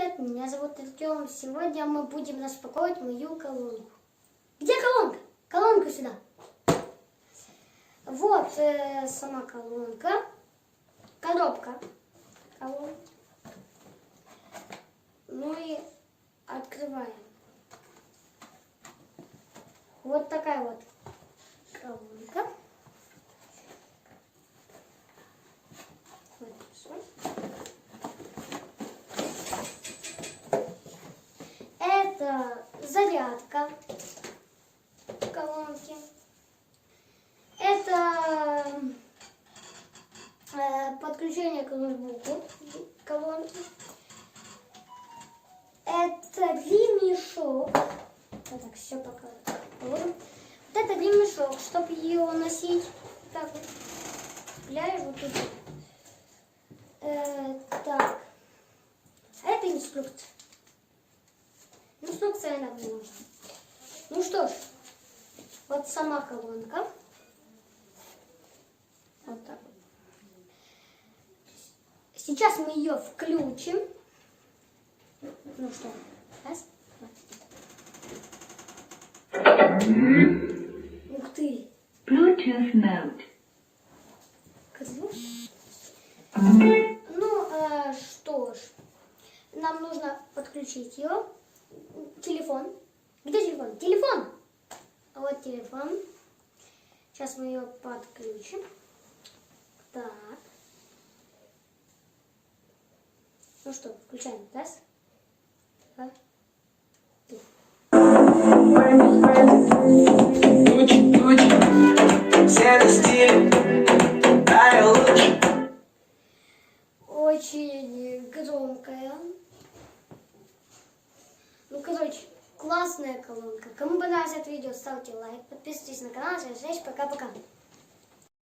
привет! Меня зовут Артем. Сегодня мы будем распаковывать мою колонку. Где колонка? Колонку сюда. Вот э, сама колонка. Коробка. Колонка. Ну и открываем. Вот такая вот колонка. Вот всё. Это зарядка колонки. Это э, подключение к ноутбуку колонки. Это ремешок. Вот так все пока. Вот. вот это ремешок, чтобы ее носить. Так вот. Цепляешь вот тут. Э, так. А это инструкция. Инструкция нужна. Ну что ж, вот сама колонка. Вот так вот. Сейчас мы ее включим. Ну что, раз, два. Ух ты! Bluetooth mode. Круто. Ну, э, что ж, нам нужно подключить ее. Телефон. Где телефон? Телефон! А Вот телефон. Сейчас мы ее подключим. Так. Ну что, включаем. Раз, два, три. Тучи, тучи, все на стиле, лучше. Очень громкая. Ну, короче, классная колонка. Кому понравилось это видео, ставьте лайк, подписывайтесь на канал. Всем пока-пока.